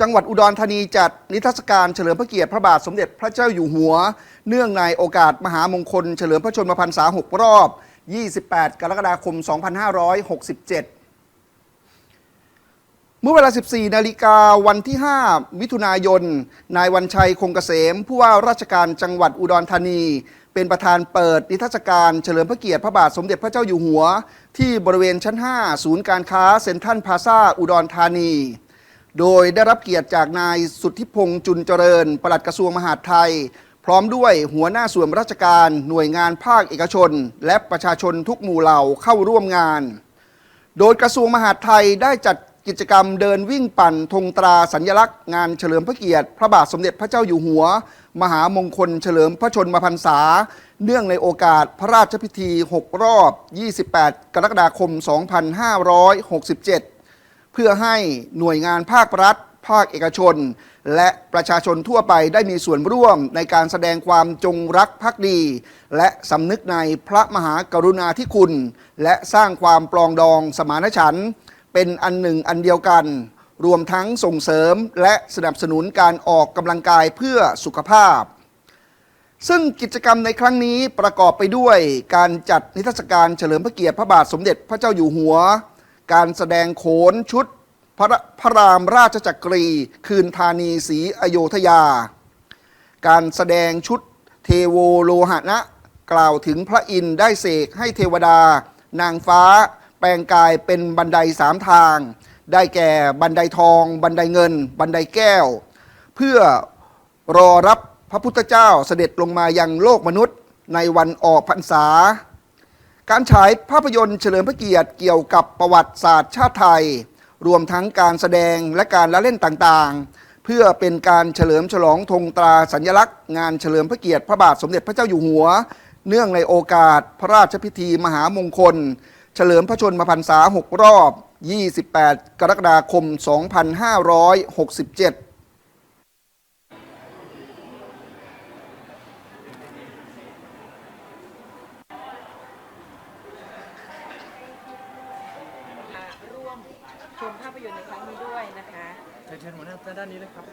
จังหวัดอุดรธานีจัดนิทรรศการเฉลิมพระเกียรติพระบาทสมเด็จพระเจ้าอยู่หัว เนื่องในโอกาสมหามงคล เฉลิมพระชนมพรรษา 6 รอบ 28 กรกฎาคม 2567เมื่อเวลา 14 นาฬิกาวันที่ 5 มิถุนายน นายวันชัยคงเกษม ผู้ว่าราชการจังหวัดอุดรธานี เป็นประธานเปิดนิทรรศการเฉลิมพระเกียรติพระบาทสมเด็จพระเจ้าอยู่หัว ที่บริเวณชั้น 5 ศูนย์การค้าเซ็นทรัลพาซาอุดรธานี โดยได้รับเกียรติจากนายสุทธิพงษ์จุนเจริญ ปลัดกระทรวงมหาดไทย พร้อมด้วยหัวหน้าส่วนราชการ หน่วยงานภาคเอกชน และประชาชนทุกหมู่เหล่าเข้าร่วมงาน โดยกระทรวงมหาดไทยได้จัดกิจกรรมเดินวิ่งปั่นธงตราสัญลักษณ์งานเฉลิมพระเกียรติ พระบาทสมเด็จพระเจ้าอยู่หัว มหามงคลเฉลิมพระชนมพรรษา เนื่องในโอกาสพระราชพิธี 6 รอบ 28 กรกฎาคม 2567 เพื่อให้หน่วยงานภาครัฐ ภาคเอกชน และประชาชนทั่วไปได้มีส่วนร่วมในการแสดงความจงรักภักดี และสำนึกในพระมหากรุณาธิคุณ และสร้างความปลองดองสมานฉันท์เป็นอันหนึ่งอันเดียวกัน รวมทั้งส่งเสริมและสนับสนุนการออกกำลังกายเพื่อสุขภาพซึ่งกิจกรรมในครั้งนี้ประกอบไปด้วยการจัดนิทรรศการเฉลิมพระเกียรติพระบาทสมเด็จพระเจ้าอยู่หัว การแสดงโขนชุดพระพระรามราชจักรี คืนธานีศรีอโยธยา การแสดงชุดเทโวโลหะนะ กล่าวถึงพระอินทร์ได้เสกให้เทวดา นางฟ้า แปลงกายเป็นบันไดสามทาง ได้แก่บันไดทอง บันไดเงิน บันไดแก้ว เพื่อรอรับพระพุทธเจ้าเสด็จลงมายังโลกมนุษย์ในวันออกพรรษา การฉายภาพยนตร์เฉลิมพระเกียรติเกี่ยวกับประวัติศาสตร์ชาติไทย รวมทั้งการแสดงและการละเล่นต่างๆ เพื่อเป็นการเฉลิมฉลองธงตราสัญลักษณ์ งานเฉลิมพระเกียรติพระบาทสมเด็จพระเจ้าอยู่หัว เนื่องในโอกาสพระราชพิธีมหามงคล เฉลิมพระชนมพรรษา 6 รอบ 28 กรกฎาคม 2567 วมชมภาพยนตร์ในครั้งนี้ด้วยนะคะเชิญเชิญหัวหน้าด้านนี้เลยครับ